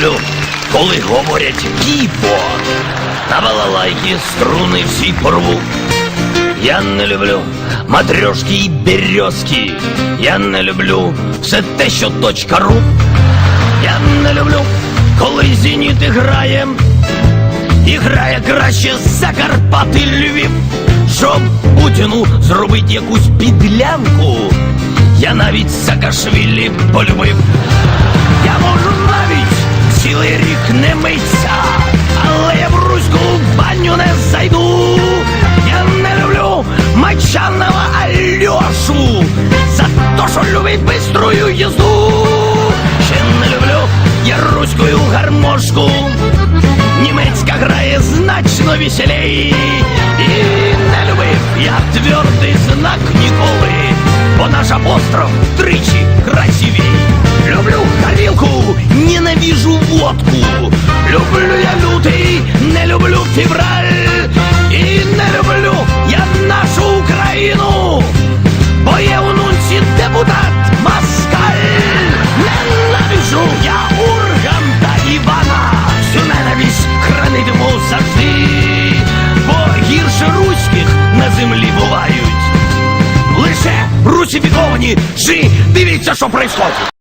люблю, коли говорять кіпо. На балалайки струни всі порву. Я не люблю матрьошки і березки. Я не люблю все те, що точка ру. Я не люблю, коли зеніт грає. І грає краще Закарпати Львів. Щоб Путіну зробити якусь підлянку. Я навіть Саакашвілі полюбив. Я можу цілий рік не миться, але я в руську баню не зайду. Я не люблю Мачанова Альошу за то, що любить биструю їзду. Ще не люблю я руську гармошку. Німецька грає значно веселей. І не любив я твердий знак ніколи, бо наш апостроф тричі красивей. Люблю горілку, Лише жи, дивіться, що происходить.